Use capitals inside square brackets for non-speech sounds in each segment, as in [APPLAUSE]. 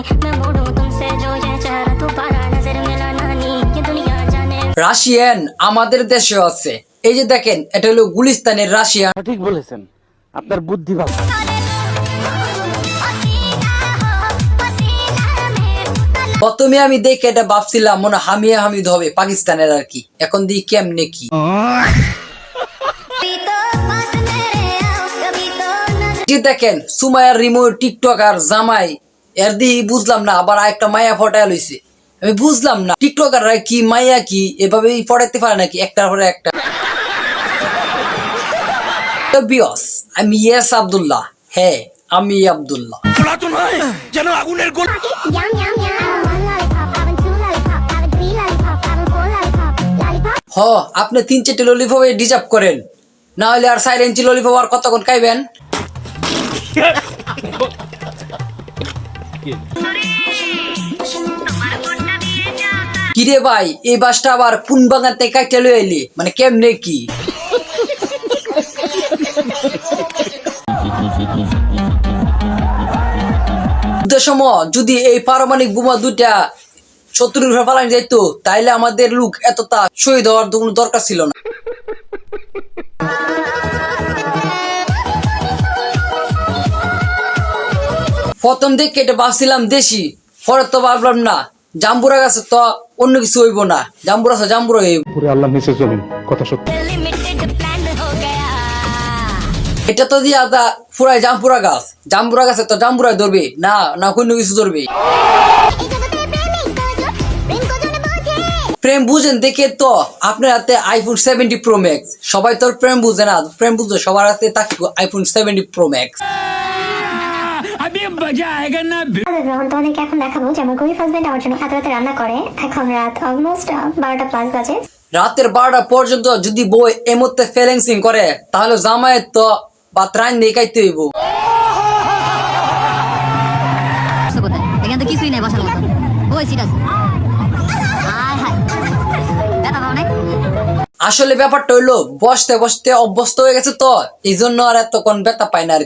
मैं बोलूं तुमसे जो ये चेहरा दोबारा नजर मिलाना नहीं ये दुनिया जाने রাশিয়ান আমাদের দেশে আছে এই যে দেখেন এটা হলো গুলিস্তানের রাশিয়ান ঠিক বলেছেন আপনার বুদ্ধি ভালো প্রথমে আমি দেখে এটা ভাবছিলাম মনে হয় হামিয়া হামিদ হবে পাকিস্তানের আর কি এখন দিই কেমনে কি कभी तो पास मेरे आओ कभी तो नजर যে দেখেন সুমায়ার রিমো টিকটক আর জামাই এর দিয়ে বুঝলাম না আবার একটা মায়া ফটায় লইছে। আমি বুঝলাম না টিকটকাররা কি মায়া কি এভাবেই ফটাইতে পারে নাকি? একটার পরে একটা। তো বিয়স আমি ইয়েস আব্দুল্লাহ। হ্যাঁ আমি আব্দুল্লাহ। four lollipop lollipop হ আপনি তিন চারটি ললিপপে ডিজার্ভ করেন। না হলে আর ইঞ্চি ললিপপ আর কতক্ষণ খাইবেন? [LAUGHS] কিরে ভাই, এই বাসটা আবার কোন বাগান থেকে কাইটে লই আইলি? মানে কেমনে কি? যদি এই পারমাণিক বোমা দুইটা শত্রুর পালানো যাইতো, তাইলে আমাদের লোক এতটা শহীদ হওয়ার কোনো দরকার ছিল না। প্রথম দিকে কেটে ভাবছিলাম দেশি পরে তো ভাবলাম না। জাম্বুরা গাছে তো অন্য কিছু হইব না। জাম্বুরা আছে জাম্বুরা হইব। আল্লাহ নিচে জমিন কথা সত্য। এটা তো দিয়া তা পুরাই জাম্পুরা গাছ। জাম্বুরা গাছে তো জাম্বুরা ধরবে। না না কোন কিছু ধরবে। প্রেম বুঝেন দেখে তো আপনার হাতে আইফোন সেভেন্টি প্রো ম্যাক্স সবাই তোর প্রেম বুঝে না। প্রেম বুঝে সবার হাতে থাকি আইফোন সেভেন্টি প্রো ম্যাক্স গ্রহণ তোমাদেরকে এখন দেখাবো যে আমার গরিব হাজবেন্ড আমার জন্য এত রাতে রান্না করে। এখন রাত অলমোস্ট বারোটা প্লাস বাজে। রাতের বারোটা পর্যন্ত যদি বই এমতে ফেলেন্সিং করে তাহলে জামাইয়ের তো বা ত্রাণ দিয়ে খাইতে হইব। এখানে তো কিছুই নেই বসার মতো। ওই সিট আছে। আসলে ব্যাপারটা হইল বসতে বসতে অভ্যস্ত হয়ে গেছে তো এই জন্য আর এতক্ষণ ব্যথা পাই না আর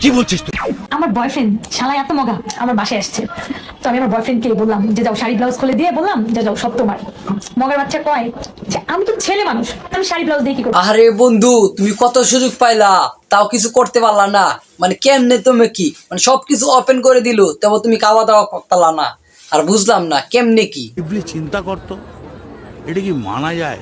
কি। বলছিস তুই? আমার বয়ফ্রেন্ড শালা এত মগা আমার বাসায় আসছে। তো আমি আমার বয়ফ্রেন্ডকে বললাম যে যাও শাড়ি ব্লাউজ খুলে দিয়ে বললাম যে যাও সব তোমার। মগার বাচ্চা কয় যে আমি তো ছেলে মানুষ আমি শাড়ি ব্লাউজ দিয়ে কি করব? আরে বন্ধু তুমি কত সুযোগ পাইলা তাও কিছু করতে পারলা না। মানে কেমনে তুমি কি? মানে সবকিছু ওপেন করে দিল তবে তুমি খাওয়া দাওয়া করতালা না। আর বুঝলাম না কেমনে কি? চিন্তা করতো এটা কি মানা যায়?